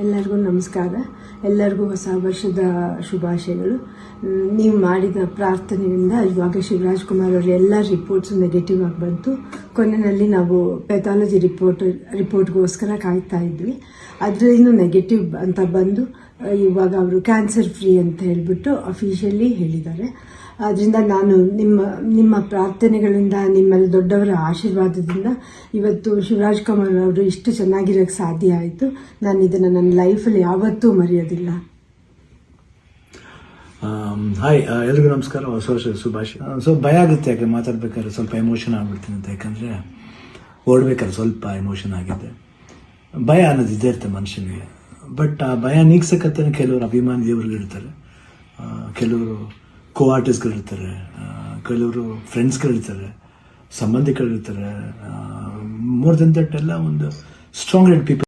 ಎಲ್ಲರಿಗೂ ನಮಸ್ಕಾರ. ಎಲ್ಲರಿಗೂ ಹೊಸ ವರ್ಷದ ಶುಭಾಶಯಗಳು. ನೀವು ಮಾಡಿದ ಪ್ರಾರ್ಥನೆಯಿಂದ ಇವಾಗ ಶಿವರಾಜ್ ಕುಮಾರ್ ಅವರ ಎಲ್ಲ ರಿಪೋರ್ಟ್ಸ್ ನೆಗೆಟಿವ್ ಆಗಿ ಬಂತು. ಕೊನೆಯಲ್ಲಿ ನಾವು ಪೆಥಾಲಜಿ ರಿಪೋರ್ಟ್ ರಿಪೋರ್ಟ್ಗೋಸ್ಕರ ಕಾಯ್ತಾ ಇದ್ವಿ. ಅದರಲ್ಲಿನೂ ನೆಗೆಟಿವ್ ಅಂತ ಬಂದು ಇವಾಗ ಅವರು ಕ್ಯಾನ್ಸರ್ ಫ್ರೀ ಅಂತ ಹೇಳಿಬಿಟ್ಟು ಅಫಿಷಿಯಲಿ ಹೇಳಿದ್ದಾರೆ. ಅದರಿಂದ ನಾನು ನಿಮ್ಮ ನಿಮ್ಮ ಪ್ರಾರ್ಥನೆಗಳಿಂದ, ನಿಮ್ಮಲ್ಲಿ ದೊಡ್ಡವರ ಆಶೀರ್ವಾದದಿಂದ ಇವತ್ತು ಶಿವರಾಜ್ ಕುಮಾರ್ ಅವರು ಇಷ್ಟು ಚೆನ್ನಾಗಿರೋಕ್ಕೆ ಸಾಧ್ಯ ಆಯಿತು. ನಾನು ಇದನ್ನು ನನ್ನ ಲೈಫಲ್ಲಿ ಯಾವತ್ತೂ ಮರೆಯೋದಿಲ್ಲ. ಹಾಯ್ ಎಲ್ರಿಗೂ ನಮಸ್ಕಾರ. ಹೊಸ ವರ್ಷ ಸುಭಾಷ್ ಸೊ ಭಯ ಆಗುತ್ತೆ ಯಾಕೆ ಮಾತಾಡ್ಬೇಕಾದ್ರೆ ಸ್ವಲ್ಪ ಎಮೋಷನ್ ಆಗ್ಬಿಡ್ತೀನಿ ಅಂತ. ಯಾಕಂದರೆ ಓಡ್ಬೇಕಾದ್ರೆ ಸ್ವಲ್ಪ ಎಮೋಷನ್ ಆಗಿದೆ. ಭಯ ಅನ್ನೋದು ಇದ್ದೇ ಇರುತ್ತೆ ಮನುಷ್ಯನಿಗೆ. ಬಟ್ ಆ ಭಯ ನೀಗ್ಸಕ್ಕಂತಾನೆ ಕೆಲವರು ಅಭಿಮಾನಿ ದೇವರುಗಳಿರ್ತಾರೆ ಕೆಲವರು ಕೋ ಆರ್ಟಿಸ್ಟ್ಗಳಿರ್ತಾರೆ ಕೆಲವರು ಫ್ರೆಂಡ್ಸ್ಗಳಿರ್ತಾರೆ ಸಂಬಂಧಿಕರಿರ್ತಾರೆ ಮೋರ್ ದೆನ್ ದಟ್ ಎಲ್ಲ ಒಂದು ಸ್ಟ್ರಾಂಗ್ ಹೆಡ್ ಪೀಪಲ್